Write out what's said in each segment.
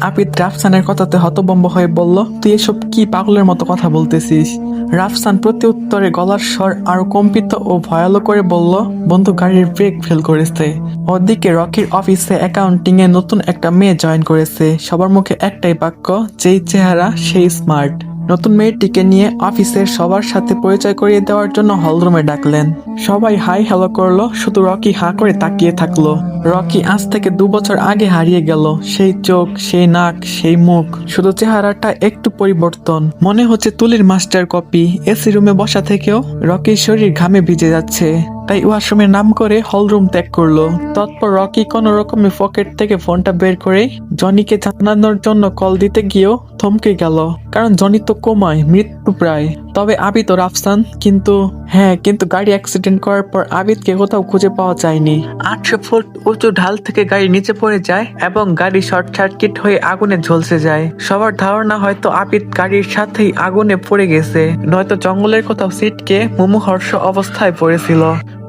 আপিত রাফসানের কথাতে হতবম্ব হয়ে বলল, তুই এসব কি পাগলের মতো কথা বলতেছিস? রাফসান প্রতি উত্তরে গলার স্বর আরও কম্পিত ও ভয়াল করে বলল, বন্ধু, গাড়ির ব্রেক ফেল করেছে। ওদিকে রকির অফিসে অ্যাকাউন্টিং এ নতুন একটা মেয়ে জয়েন করেছে। সবার মুখে একটাই বাক্য, যেই চেহারা, সেই স্মার্ট। নতুন মেয়েটিকে নিয়ে অফিসের সবার সাথে পরিচয় করিয়ে দেওয়ার জন্য হলরুমে ডাকলেন। সবাই হাই হ্যালো করল, শুধু রকি হা করে তাকিয়ে থাকল। রকি আজ থেকে দু বছর আগে হারিয়ে গেল। সেই চোখ, সেই নাক, সেই মুখ, শুধু চেহারাটা একটু পরিবর্তন। মনে হচ্ছে তুলির মাস্টার কপি, এসি রুমে বসা থেকেও রকির শরীর ঘামে ভিজে যাচ্ছে। তাই ওয়াশরুমের নাম করে হলরুম ত্যাগ করল। তৎপর রকি কোন রকমে পকেট থেকে ফোনটা বের করে জনিকে জানানোর জন্য কল দিতে গিয়েও থমকে গেল। কারণ জনি তো কোমায়, মৃত্যু প্রায়। তবে আবিদ ও রাফসান কিন্তু হ্যাঁ কিন্তু গাড়ি অ্যাক্সিডেন্ট করার পর আবিদকে কোথাও খুঁজে পাওয়া যায়নি। আটশো ফুট উঁচু ঢাল থেকে গাড়ি নিচে পড়ে যায় এবং গাড়ি শর্ট সার্কিট হয়ে আগুনে ঝলসে যায়। সবার ধারণা হয়তো আবিদ গাড়ির সাথেই আগুনে পড়ে গেছে। নয়তো জঙ্গলের কোথাও সিটকে মুমুহর্ষ অবস্থায় পড়েছিল।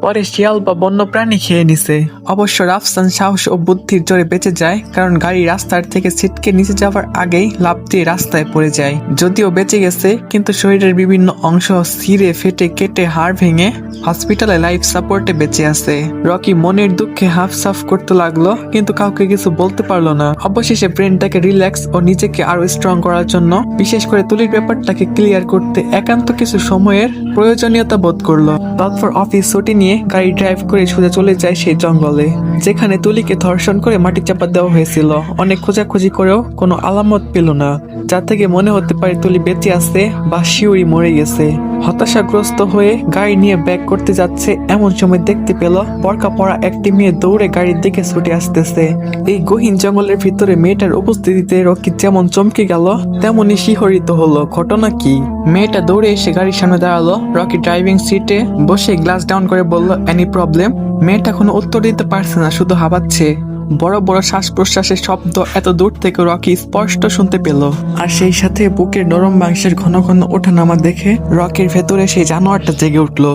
পরে শিয়াল বা বন্য প্রাণী খেয়ে নিছে। অবশ্য রাফসান সাহস ও বুদ্ধির জোরে বেঁচে যায়, কারণ গাড়ি রাস্তার থেকে ছিটকে নিচে যাওয়ার আগেই লাফ দিয়ে রাস্তায় পড়ে যায়। যদিও বেঁচে গেছে, কিন্তু শরীরের বিভিন্ন অংশ ছিঁড়ে ফেটে কেটে হাড় ভেঙে হসপিটালে লাইফ সাপোর্টে বেঁচে আছে। রকি মনের দুঃখে হাফ সাফ করতে লাগল, কিন্তু কাউকে কিছু বলতে পারল না। অবশেষে ব্রেনটাকে রিল্যাক্স ও নিজেকে আরও স্ট্রং করার জন্য, বিশেষ করে তুলির ব্যাপারটাকে ক্লিয়ার করতে একান্ত কিছু সময়ের প্রয়োজনীয়তা বোধ করল। তারপর অফিস ছুটি নিয়ে গাড়ি ড্রাইভ করে সোজা চলে যায় সেই জঙ্গলে, যেখানে তুলিকে ধর্ষণ করে মাটি চাপা দেওয়া হয়েছিল। অনেক খোঁজাখুঁজি করেও কোনো আলামত পেল না। যা থেকে মনে হতে পারে তুলি বেঁচে আছে বা শিউরি মরে গেছে। হতাশাগ্রস্ত হয়ে গাড়ি নিয়ে ব্যাক করতে যাচ্ছে, এমন সময় দেখতে পেল বরকা পড়া একটি মেয়ে দৌড়ে গাড়ির দিকে ছুটে আসতেছে। এই গহীন জঙ্গলের ভিতরে মেয়েটার উপস্থিতিতে রকি যেমন চমকে গেল তেমনই শিহরিত হলো। ঘটনা কি? মেয়েটা দৌড়ে এসে গাড়ির সামনে দাঁড়াল। রকি ড্রাইভিং সিটে বসে গ্লাস ডাউন করে বলল এনি প্রবলেম মেয়েটা কোনো উত্তর দিতে পারছে না, শুধু হাবাচ্ছে বড় বড় শ্বাস প্রশ্বাসের শব্দ এত দূর থেকে রকি স্পষ্ট শুনতে পেল। আর সেই সাথে বুকের নরম মাংসের ঘন ঘন ওঠানামা দেখে রকির ভেতরে সেই জানোয়ারটা জেগে উঠল।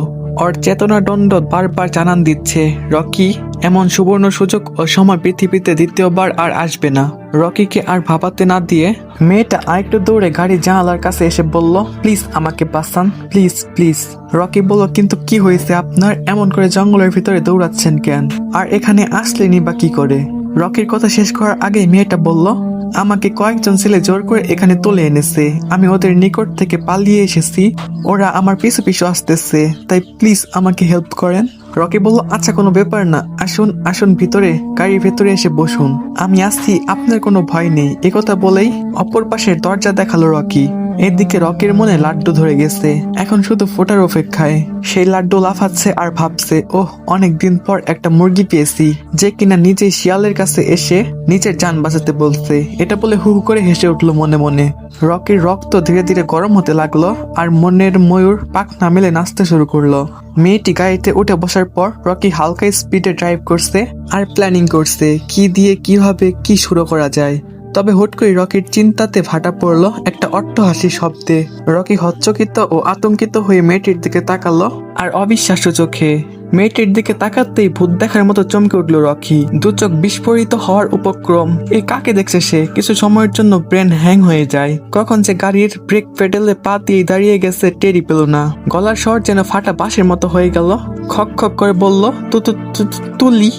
ওর চেতনা দণ্ড বারবার জানান দিচ্ছে, রকি এমন সুবর্ণ সুযোগ ও সময় পৃথিবীতে দ্বিতীয়বার আর আসবে না। রকিকে আর ভাবাতে না দিয়ে মেয়েটা আরেকটু দৌড়ে গাড়ির জানালার কাছে এসে বলল, প্লিজ আমাকে বাঁচান, প্লিজ প্লিজ। রকি বলল, কিন্তু কি হয়েছে? আপনার এমন করে জঙ্গলের ভিতরে দৌড়াচ্ছেন কেন? আর এখানে আসলেনি বা কি করে? রকির কথা শেষ করার আগে মেয়েটা বলল, আমাকে কয়েকজন ছেলে জোর করে এখানে তুলে এনেছে। আমি ওদের নিকট থেকে পালিয়ে এসেছি। ওরা আমার পিছু পিছু আসতেছে। তাই প্লিজ আমাকে হেল্প করেন। রকি বলল আচ্ছা কোনো ব্যাপার না। আসুন আসুন ভিতরে, গাড়ির ভেতরে এসে বসুন। আমি আসছি, আপনার কোনো ভয় নেই। একথা বলেই অপর পাশের দরজা দেখাল রকি। এদিকে রকির মনে লাড্ডু ধরে গেছে। এখন শুধু ফোটার অপেক্ষায়। সেই লাড্ডু লাফাচ্ছে আর ভাবছে, ওহ অনেক দিন পর একটা মুরগি পেয়েছি, যে কিনা নিজেই শিয়ালের কাছে এসে নিজের যান বাঁচাতে বলছে। এটা বলে হু করে হেসে উঠল মনে মনে। রকির রক্ত ধীরে ধীরে গরম হতে লাগল আর মনের ময়ূর পাক না মেলে নাচতে শুরু করল। মেয়েটি গাড়িতে উঠে বসার পর রকি হালকা স্পিডে ড্রাইভ করছে আর প্ল্যানিং করছে, কি দিয়ে, কীভাবে, কি শুরু করা যায়। তবে হুট করে রকির চিন্তাতে ভাটা পড়ল একটা অট্টহাসি শব্দে। রকি হচ্চকিত ও আতঙ্কিত হয়ে মেয়েটির দিকে তাকালো আর অবিশ্বাস্য চোখে। মেয়েটির দিকে তাকাতেই ভূত দেখার মতো চমকে উঠল রকি। দু চোখ বিস্ফোরিত হওয়ার উপক্রম। এ কাকে দেখছে সে? কিছু সময়ের জন্য ব্রেন হ্যাং হয়ে যায়। কখন যে গাড়ির ব্রেক পেডেলে পা দিয়ে দাঁড়িয়ে গেছে টেরি পেল না। গলার স্বর যেন ফাটা বাঁশের মতো হয়ে গেল। খক খক করে বলল তুলি।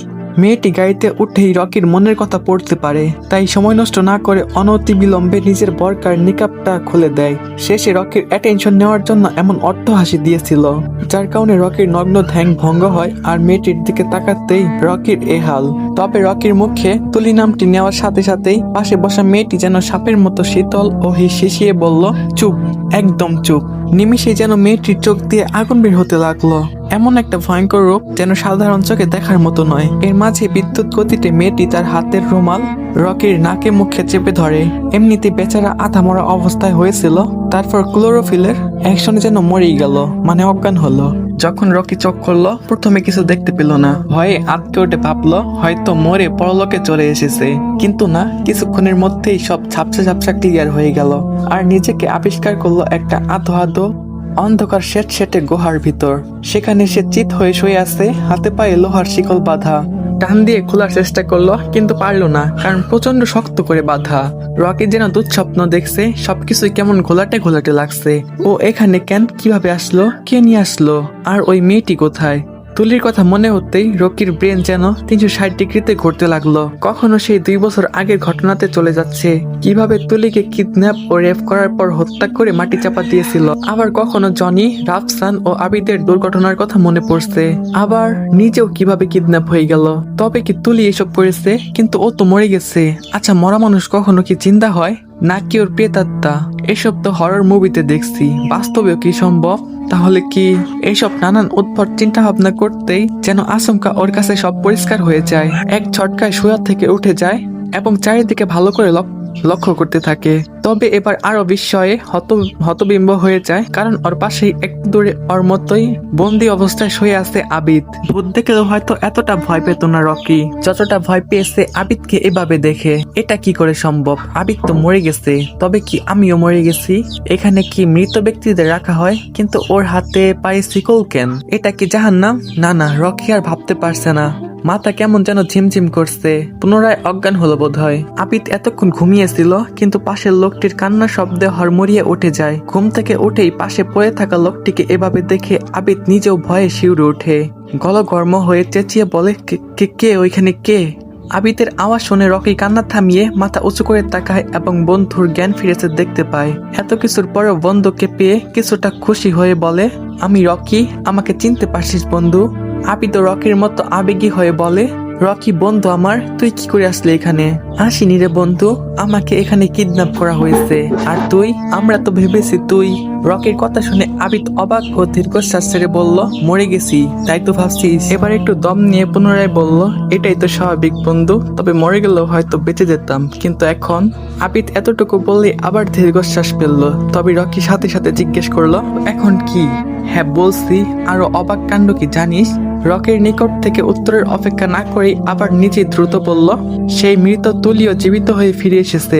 মেয়েটি গাড়িতে উঠেই রকির মনের কথা পড়তে পারে। তাই সময় নষ্ট না করে অনতি বিলম্বে নিজের বরকার নিকাপটা খুলে দেয়। শেষে রকির অ্যাটেনশন নেওয়ার জন্য এমন অট্ট হাসি দিয়েছিল, যার কারণে রকির নগ্ন ধ্যান ভঙ্গ হয় আর মেয়েটির দিকে তাকাতেই রকির এ হাল। তবে রকির মুখে তুলি নামটি নেওয়ার সাথে সাথেই পাশে বসা মেয়েটি যেন সাপের মতো শীতল ও হিসিয়ে বলল, চুপ, একদম চুপ। নিমিষে যেন মেয়েটির চোখ দিয়ে আগুন বের হতে লাগল। এমন একটা ভয়ঙ্কর রূপ যেন সাধারণ চোখে দেখার মতো নয়। এর মাঝে বিদ্যুৎ গতিতে মেয়েটি তার হাতের রুমাল, রকির নাকে মুখে চেপে ধরে। এমনিতে বেচারা আধা মরা অবস্থায় হয়েছিল, তারপর ক্লোরোফিলের অ্যাকশনে যেন মরেই গেল মানে অজ্ঞান হলো। যখন রকি চোখ করল প্রথমে কিছু দেখতে পেল না। ভয়ে আটকে উঠে ভাবলো, হয়তো মরে পরলোকে চলে এসেছে। কিন্তু না, কিছুক্ষণের মধ্যেই সব ঝাপসা ঝাপসা ক্লিয়ার হয়ে গেল। আর নিজেকে আবিষ্কার করল একটা আধো আধো অন্ধকার শেট শেটে গুহার ভিতর। সেখানে সে চিত হয়ে শুয়ে আছে, হাতে পায়ে লোহার শিকল বাঁধা। টান দিয়ে খোলার চেষ্টা করল, কিন্তু পারল না, কারণ প্রচণ্ড শক্ত করে বাঁধা। রকি যেন দুঃস্বপ্ন দেখছে, সবকিছুই কেমন ঘোলাটে ঘোলাটে লাগছে। ও এখানে কেন, কীভাবে আসলো, কে নিয়ে আসলো, আর ওই মেয়েটি কোথায়? তুলির কথা মনে হতেই রকির ব্রেন যেন তিনশো ষাট ডিগ্রিতে ঘুরতে লাগল। কখনো সেই দুই বছর আগের ঘটনাতে চলে যাচ্ছে। কীভাবে তুলিকে কিডন্যাপ ও রেপ করার পর হত্যা করে মাটি চাপা দিয়েছিল। আবার কখনো জনি, রাফসান ও আবিদের দুর্ঘটনার কথা মনে পড়ছে। আবার নিজেও কীভাবে কিডন্যাপ হয়ে গেল। তবে কি তুলি এসব করেছে? কিন্তু ও তো মরে গেছে। আচ্ছা মরা মানুষ কখনো কি চিন্তা হয়? নাকি ওর প্রেতাত্মা? এসব তো হরর মুভিতে দেখছি। বাস্তবেও কি সম্ভব? তাহলে কি এইসব নানান উদ্ভট চিন্তা ভাবনা করতেই যেন আচমকা ওর কাছে সব পরিষ্কার হয়ে যায়? এক ছটকায় শোয়ার থেকে উঠে যায় এবং চারিদিকে ভালো করে লক- লক্ষ্য করতে থাকে। তবে এবার আরও বিস্ময়ে হত হতবিম্ব হয়ে যায়, কারণ ওর পাশেই একটু দূরে ওর মতোই বন্দি অবস্থায় শুয়ে আছে আবিদ। ভূত দেখলেও হয়তো এতটা ভয় পেত না রকি। যতটা ভয় পেয়েছে আবিদকে এভাবে দেখে, এটা কি করে সম্ভব? আবিদ তো মরে গেছে, তবে কি আমিও মরে গেছি? এখানে কি মৃত ব্যক্তিদের রাখা হয়? কিন্তু ওর হাতে পায়ে শিকল কেন? এটা কি জাহান্নাম? না না, রকি আর ভাবতে পারছে না। মাথা কেমন যেন ঝিমঝিম করছে। পুনরায় অজ্ঞান হলো বোধ হয় আপিত এতক্ষণ ঘুমিয়েছিল, কিন্তু পাশের লোকটির কান্নার শব্দে হরমরিয়ে উঠে যায়। ঘুম থেকে উঠেই পাশে পড়ে থাকা লোকটিকে এভাবে দেখে আবিত নিজেও ভয়ে শিউরে ওঠে। গলগর্ম হয়ে চেঁচিয়ে বলে, "কে- কে ওইখানে কে? আবিতের আওয়াজ শুনে রকি কান্না থামিয়ে মাথা উঁচু করে তাকায় এবং বন্ধুর জ্ঞান ফিরেছে দেখতে পায়। এত কিছুর পরেও বন্ধুকে পেয়ে কিছুটা খুশি হয়ে বলে, আমি রকি, আমাকে চিনতে পারছিস বন্ধু। আবি তো রকির মতো আবেগী হয়ে বলে রকি, বন্ধু আমার, তুই কি করে আসলি এখানে? আসিনি রে বন্ধু, আমাকে এখানে কিডন্যাপ করা হয়েছে। আর তুই? আমরা তো ভেবেছি তুই। রকির কথা শুনে আবিদ অবাক ও দীর্ঘশ্বাস ছেড়ে বলল, মরে গেছি। তাই তো ভাবছিস। এবার একটু দম নিয়ে পুনরায় বলল, এটাই তো স্বাভাবিক বন্ধু, তবে মরে গেলেও হয়তো বেঁচে যেতাম। কিন্তু এখন? আবিদ এতটুকু বললে আবার দীর্ঘশ্বাস ফেলল। তবে রকি সাথে সাথে জিজ্ঞেস করল, এখন কি? হ্যাঁ বলছি। আরও অবাক কাণ্ড কি, জানিস? রকের নিকট থেকে উত্তরের অপেক্ষা না করে আবার নিজে দ্রুত বলল, সেই মৃত তুলিও জীবিত হয়ে ফিরে এসেছে।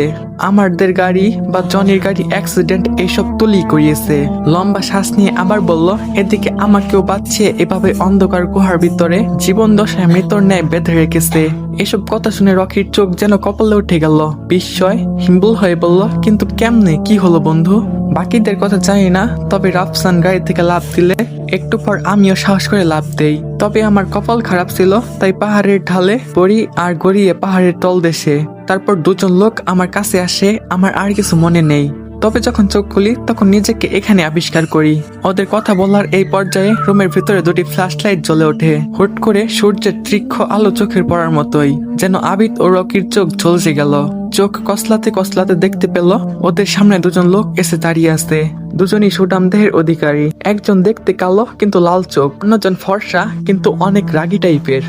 আমাদের গাড়ি বা জনির গাড়ি অ্যাক্সিডেন্ট এইসব তুলি করিয়েছে। লম্বা শ্বাস নিয়ে আবার বলল, এদিকে আমাকেও বাঁচিয়ে এভাবে অন্ধকার গুহার ভিতরে জীবন দশায় মৃতর ন্যায় বেঁধে রেখেছে। এসব কথা শুনে রকির চোখ যেন কপালে উঠে গেল। বিস্ময়, হিম্বল হয়ে বলল, কিন্তু কেমনে? কি হলো বন্ধু? বাকিদের কথা জানি না, তবে রাফসান গাড়ি থেকে লাভ দিলে একটু পর আমিও সাহস করে লাভ দেই। তবে আমার কপাল খারাপ ছিল, তাই পাহাড়ের ঢালে পড়ি আর গড়িয়ে পাহাড়ের তলদেশে তারপর দুজন লোক আমার কাছে আসে, আমার আর কিছু মনে নেই। তবে যখন চোখ খুলি, তখন নিজেকে এখানে আবিষ্কার করি। ওদের কথা বলার এই পর্যায়ে রুমের ভিতরে দুটি ফ্ল্যাশ লাইট জ্বলে ওঠে। হুট করে সূর্যের তীক্ষ্ণ আলো চোখের পড়ার মতোই, যেন আবিদ ও রকির চোখ ঝলসে গেল। চোখ কসলাতে কসলাতে দেখতে পেল, ওদের সামনে দুজন লোক এসে দাঁড়িয়ে আছে। দুজনই সুডাম দেহের অধিকারী। একজন দেখতে কালো, কিন্তু লাল চোখ। অন্যজন ফর্সা, কিন্তু অনেক রাগী টাইপের।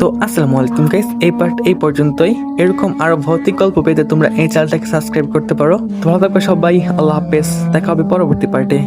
তো আসসালামু আলাইকুম গাইস এই পার্ট এই পর্যন্তই। এরকম আরও ভৌতিক গল্প পেতে তোমরা এই চ্যানেলটাকে সাবস্ক্রাইব করতে পারো। ভালো থাকবে সবাই, আল্লাহ হাফেজ। দেখা হবে পরবর্তী পার্টে